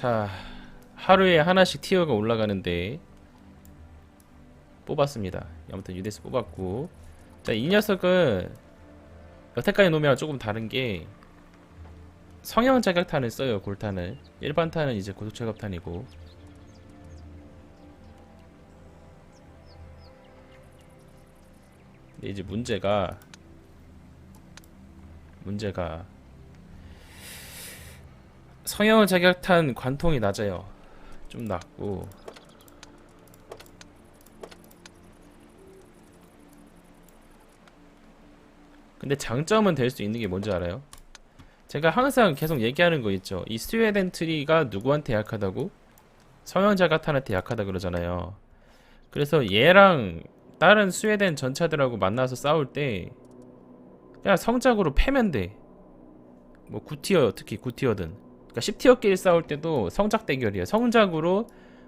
자 하루에 하나씩 티어가 올라가는데 뽑았습니다. 아무튼 유데스 뽑았고. 자 이 녀석은 여태까지 놈이랑 조금 다른 게 성형 자격탄을 써요 골탄을. 일반탄은 이제 고속 철갑탄이고. 근데 이제 문제가 문제가 성형 자격탄 관통이 낮아요 좀 낮고 근데 장점은 될 수 있는 게 뭔지 알아요? 제가 항상 계속 얘기하는 거 있죠. 이 스웨덴 트리가 누구한테 약하다고? 성형자 가탄한테 약하다 그러잖아요. 그래서 얘랑 다른 스웨덴 전차들하고 만나서 싸울 때 그냥 성작으로 패면 돼. 뭐 9티어 특히 9티어든. 그러니까 10티어끼리 싸울 때도 성작 대결이야. 성작으로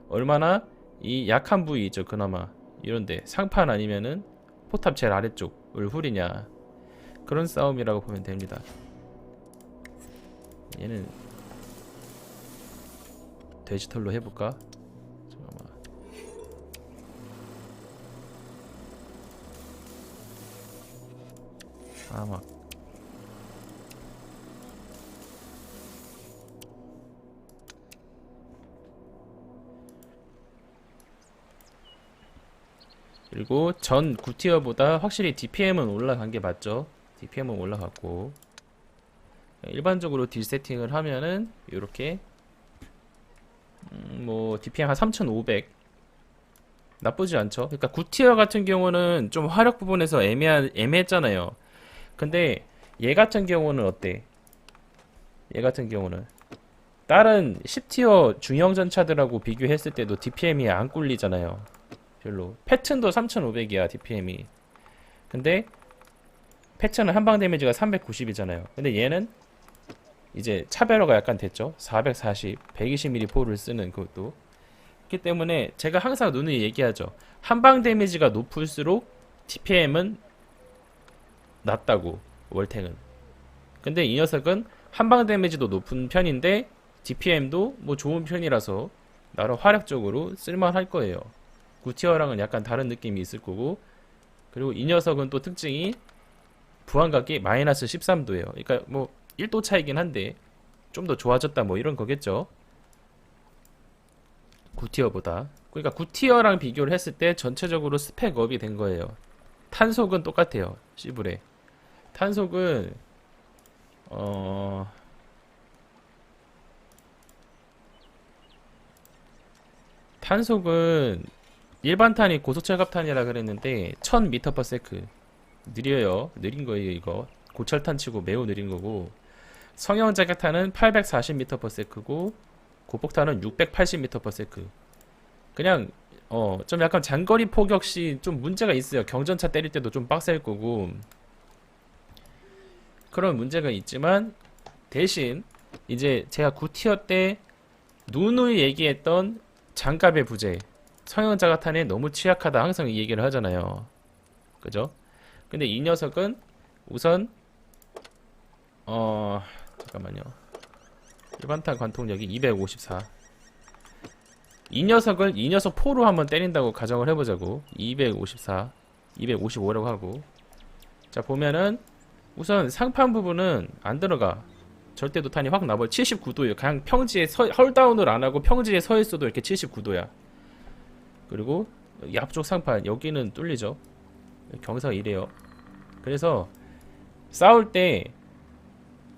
얼마나 이 약한 부위 있죠. 그나마 이런데 상판 아니면은 포탑 제일 아래쪽을 후리냐. 그런 싸움이라고 보면 됩니다. 얘는 돼지털로 해볼까? 잠깐만. 아 막. 그리고 전 9티어보다 확실히 DPM은 올라간 게 맞죠? DPM은 올라갔고 일반적으로 딜 세팅을 하면은 이렇게 음, 뭐 DPM 한 3,500 나쁘지 않죠. 그러니까 9티어 같은 경우는 좀 화력 부분에서 애매한 애매했잖아요. 근데 얘 같은 경우는 어때? 얘 같은 경우는 다른 10티어 중형 전차들하고 비교했을 때도 DPM이 안 꿀리잖아요. 별로. 패튼도 3,500이야 DPM이. 근데 패턴은 한방 데미지가 390이잖아요. 근데 얘는 이제 차별화가 약간 됐죠. 440, 120mm 포를 쓰는 그것도. 그렇기 때문에 제가 항상 누누이 얘기하죠. 한방 데미지가 높을수록 DPM은 낮다고 월탱은. 근데 이 녀석은 한방 데미지도 높은 편인데 DPM도 뭐 좋은 편이라서 나름 화력적으로 쓸만할 거예요. 구티어랑은 약간 다른 느낌이 있을 거고 그리고 이 녀석은 또 특징이 부안각이 마이너스 13도예요. 그러니까 뭐 1도 차이긴 한데 좀 더 좋아졌다 뭐 이런 거겠죠. 9티어보다. 그러니까 9티어랑 비교를 했을 때 전체적으로 스펙업이 된 거예요. 탄속은 똑같아요. 시블에. 탄속은 어 탄속은 일반 탄이 고속철갑탄이라 그랬는데 1000m/s 느려요. 느린 거예요, 이거. 고철탄 치고 매우 느린 거고. 성형 자격탄은 840m/s고 고폭탄은 680m/s. 그냥 어, 좀 약간 장거리 포격 시 좀 문제가 있어요. 경전차 때릴 때도 좀 빡셀 거고. 그런 문제가 있지만 대신 이제 제가 9티어 때 누누이 얘기했던 장갑의 부재. 성형 자격탄에 너무 취약하다 항상 이 얘기를 하잖아요. 그죠? 근데 이 녀석은 우선 어 잠깐만요 일반탄 관통력이 254. 이 녀석을 이 녀석 포로 한번 때린다고 가정을 해보자고 254, 255라고 하고 자 보면은 우선 상판 부분은 안 들어가 절대 도탄이 확 나버려 79도예요. 그냥 평지에 서, 헐다운을 안 하고 평지에 서 있어도 이렇게 79도야. 그리고 이 앞쪽 상판 여기는 뚫리죠. 경사가 이래요. 그래서 싸울 때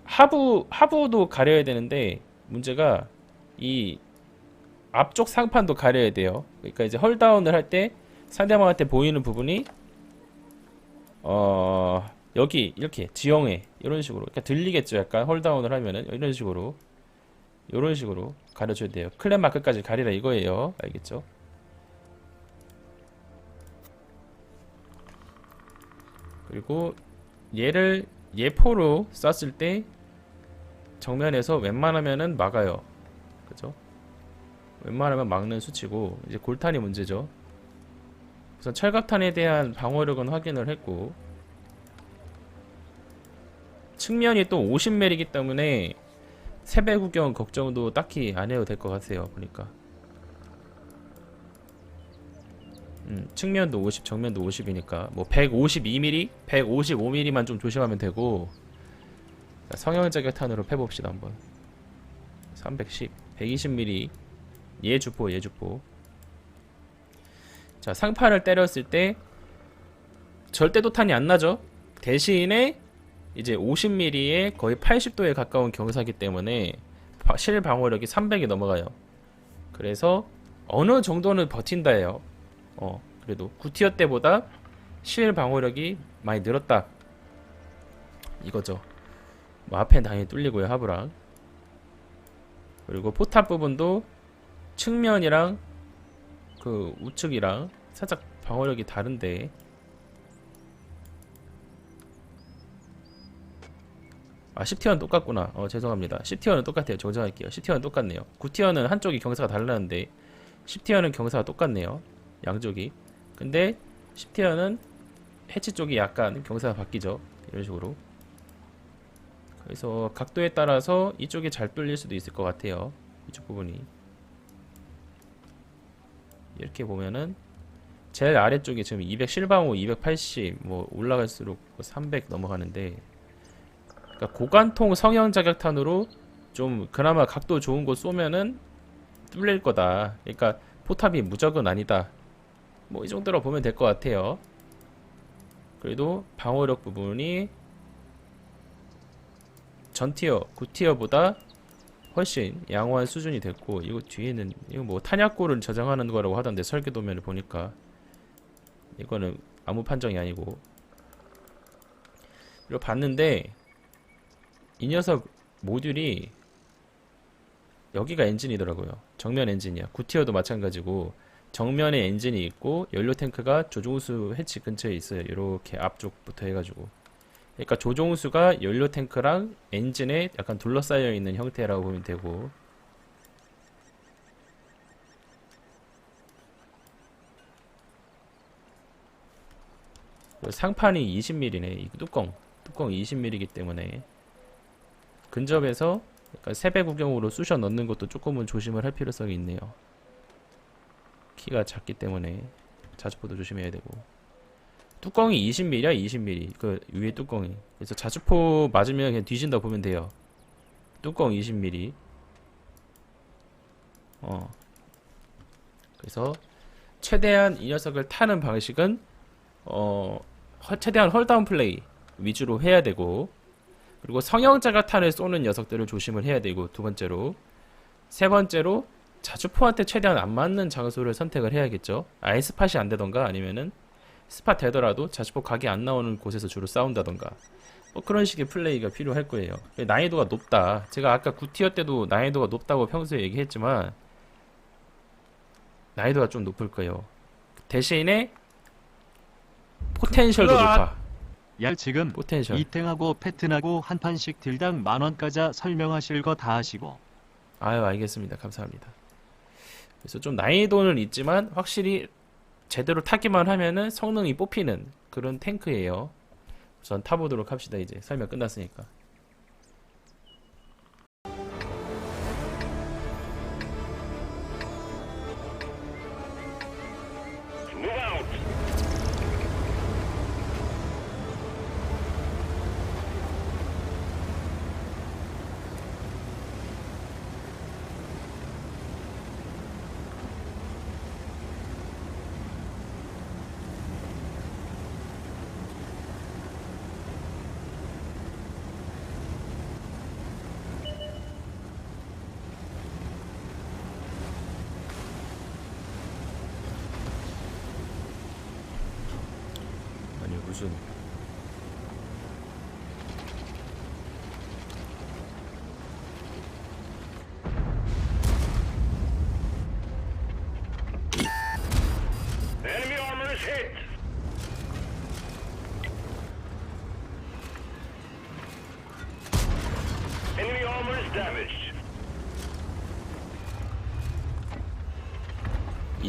하부 하부도 가려야 되는데 문제가 이 앞쪽 상판도 가려야 돼요. 그러니까 이제 헐다운을 할 때 상대방한테 보이는 부분이 어 여기 이렇게 지형에 이런 식으로 그러니까 들리겠죠. 약간 헐다운을 하면은 이런 식으로 이런 식으로 가려줘야 돼요. 클랜 마크까지 가리라 이거예요. 알겠죠? 그리고 얘를 예포로 쐈을 때 정면에서 웬만하면은 막아요. 그죠? 웬만하면 막는 수치고 이제 골탄이 문제죠. 우선 철갑탄에 대한 방어력은 확인을 했고 측면이 또 50mm이기 때문에 세배 구경 걱정도 딱히 안 해도 될 것 같아요. 보니까. 음, 측면도 50, 정면도 50이니까 뭐 152mm, 155mm만 좀 조심하면 되고 자, 성형 자격탄으로 패봅시다 한번. 310, 120mm 예 주포 예 주포. 자 상판을 때렸을 때 절대 도탄이 안 나죠. 대신에 이제 50mm에 거의 80도에 가까운 경사기 때문에 바- 실 방어력이 300이 넘어가요. 그래서 어느 정도는 버틴다예요. 어, 그래도 구티어 때보다 실 방어력이 많이 늘었다. 이거죠. 뭐 앞에 당연히 뚫리고요, 하부랑. 그리고 포탑 부분도 측면이랑 그 우측이랑 살짝 방어력이 다른데. 아 10티어는 똑같구나. 어 죄송합니다. 10티어는 똑같아요. 정정할게요. 10티어는 똑같네요. 9티어는 한쪽이 경사가 달라는데 10티어는 경사가 똑같네요 양쪽이. 근데 10티어는 해치 쪽이 약간 경사가 바뀌죠. 이런 식으로. 그래서 각도에 따라서 이쪽이 잘 뚫릴 수도 있을 것 같아요. 이쪽 부분이. 이렇게 보면은 제일 아래쪽이 지금 200 실방호 280 뭐 올라갈수록 300 넘어가는데 그러니까 고관통 성형 자격탄으로 좀 그나마 각도 좋은 곳 쏘면은 뚫릴 거다. 그러니까 포탑이 무적은 아니다. 뭐 이 정도로 보면 될 것 같아요. 그래도 방어력 부분이 전 티어, 9티어보다 훨씬 양호한 수준이 됐고 이거 뒤에는 이거 뭐 탄약고를 저장하는 거라고 하던데 설계도면을 보니까 이거는 아무 판정이 아니고 이거 봤는데 이 녀석 모듈이 여기가 엔진이더라고요. 정면 엔진이야. 구티어도 마찬가지고 정면에 엔진이 있고 연료 탱크가 조종수 해치 근처에 있어요. 이렇게 앞쪽부터 해가지고. 그러니까 조종수가 연료 탱크랑 엔진에 약간 둘러싸여 있는 형태라고 보면 되고. 상판이 20mm네. 이 뚜껑. 뚜껑 20mm이기 때문에 근접에서 약간 세배 구경으로 쑤셔 넣는 것도 조금은 조심을 할 필요성이 있네요. 키가 작기 때문에 자주포도 조심해야 되고. 뚜껑이 20mm야 20mm 그 위에 뚜껑이. 그래서 자주포 맞으면 그냥 뒤진다 보면 돼요. 뚜껑 20mm 어. 그래서 최대한 이 녀석을 타는 방식은 어 허- 최대한 홀다운 플레이 위주로 해야 되고 그리고 성형자가 탄을 쏘는 녀석들을 조심을 해야 되고 두 번째로. 세 번째로 자주포한테 최대한 안 맞는 장소를 선택을 해야겠죠. 아예 스팟이 안 되던가 아니면은 스팟 되더라도 자주포 각이 안 나오는 곳에서 주로 싸운다던가 뭐 그런 식의 플레이가 필요할 거예요. 난이도가 높다. 제가 아까 구티어 때도 난이도가 높다고 평소에 얘기했지만 난이도가 좀 높을 거예요. 대신에 포텐셜도 높아. 야 지금 포텐셜. 이탱하고 패튼하고 한 판씩 딜당 만 원까지 설명하실 거 다 하시고 아유 알겠습니다 감사합니다 그래서 좀 난이도는 있지만 확실히 제대로 타기만 하면은 성능이 뽑히는 그런 탱크예요. 우선 타보도록 합시다 이제. 설명 끝났으니까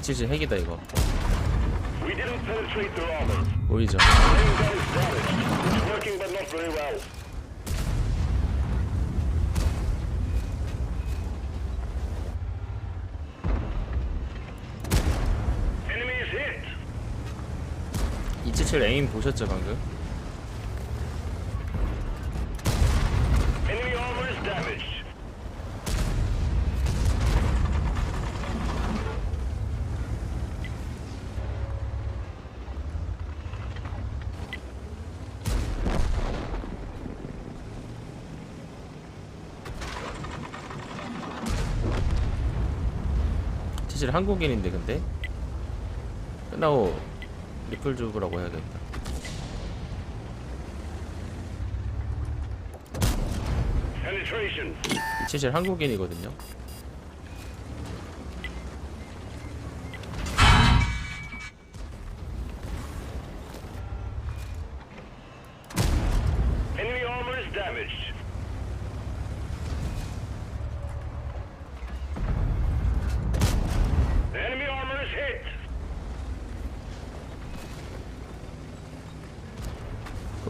G77 핵이다 이거. 보이죠? 이치칠 에임 보셨죠 방금? 사실 한국인인데 근데 끝나고 리플 주부라고 해야겠다. 사실 한국인이거든요.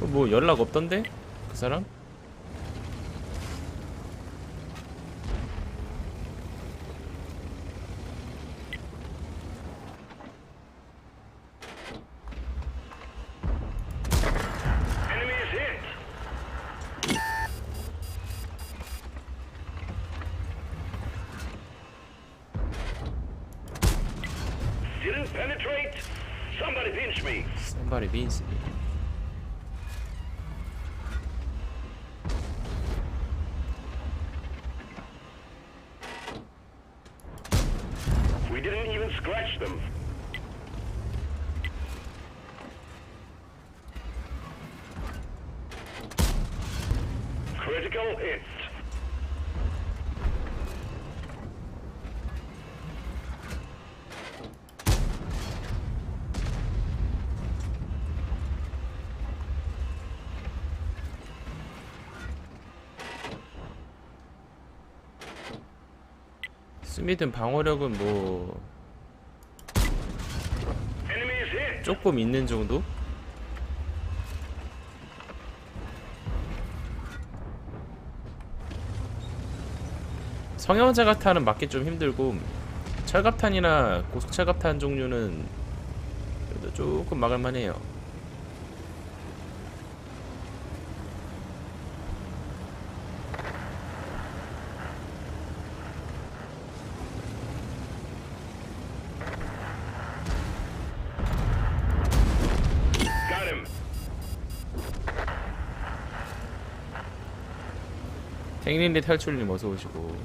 그 뭐 연락 없던데 그 사람? Hit. Didn't penetrate? Somebody pinch me. Didn't even scratch them. Critical hit. 스미든 방어력은 뭐. 조금 있는 정도? 성형자 같아는 맞기 좀 힘들고 철갑탄이나 고속철갑탄 종류는 그래도 조금 막을만해요. 탱린리 탈출님 어서 오시고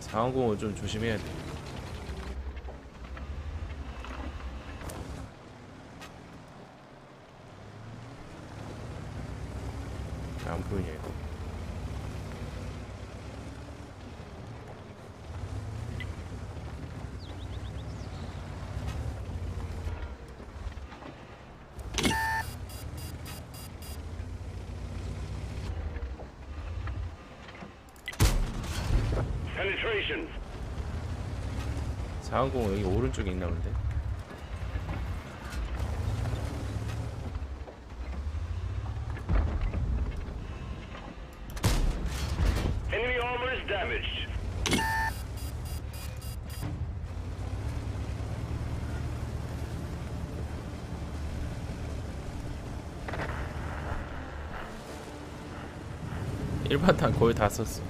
상황공은 좀 조심해야 돼. 안 보이냐. Penetration. 상황공은 여기 오른쪽에 있나 본데. 일반탄 거의 다 썼어.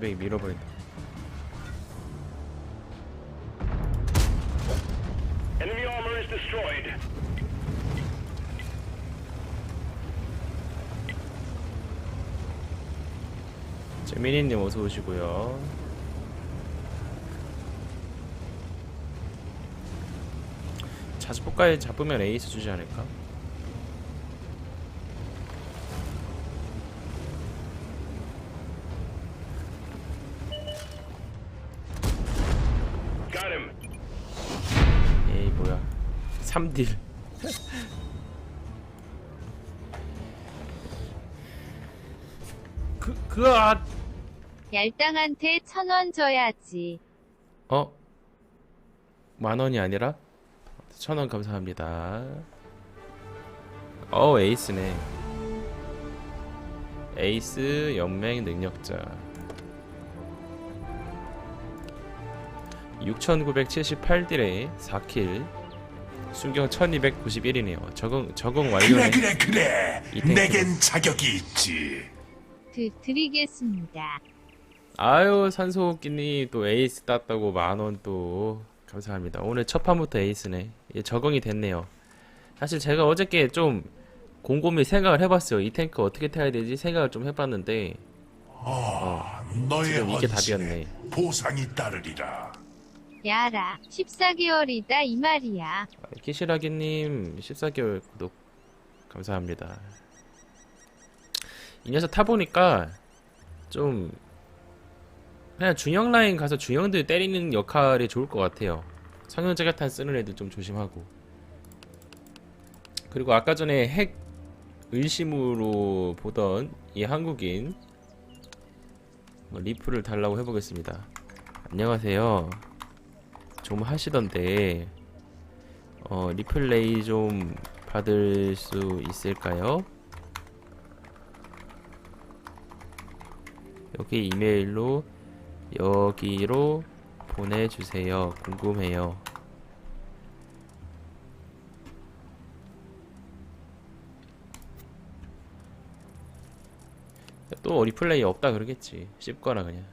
할백이 밀어버린다. Enemy armor is destroyed. 재민이님 어서 오시고요. 자주포까지 잡으면 에이스 주지 않을까? 그, 그, 아, 얄땅한테 천 원 줘야지. 어? 만 원이 아니라? 천 원 감사합니다. 어, 에이스네. 에이스 연맹 능력자. 6978딜에 4킬. 순경 1291이네요. 적응, 적응 그래 완료네. 그래 그래 이 탱크는. 내겐 자격이 있지 드, 드리겠습니다. 아유, 산소호흡기님 또 에이스 땄다고 만원 또. 감사합니다. 오늘 첫 판부터 에이스네. 예, 적응이 됐네요. 사실 제가 어저께 좀 곰곰이 생각을 해봤어요. 이 탱크 어떻게 타야 되지 생각을 좀 해봤는데 너의 지금 이게 헌신에 답이었네. 보상이 따르리라 야라, 14개월이다 이 말이야. 키시라기님 14개월 구독 감사합니다. 이 녀석 타보니까 좀 그냥 중형 라인 가서 중형들 때리는 역할이 좋을 것 같아요. 성형 자격탄 쓰는 애들 좀 조심하고. 그리고 아까 전에 핵 의심으로 보던 이 한국인 뭐 리플을 달라고 해보겠습니다. 안녕하세요. 좀 하시던데 어, 리플레이 좀 받을 수 있을까요? 여기 이메일로 여기로 보내주세요. 궁금해요. 또 리플레이 없다 그러겠지. 씹거나 그냥.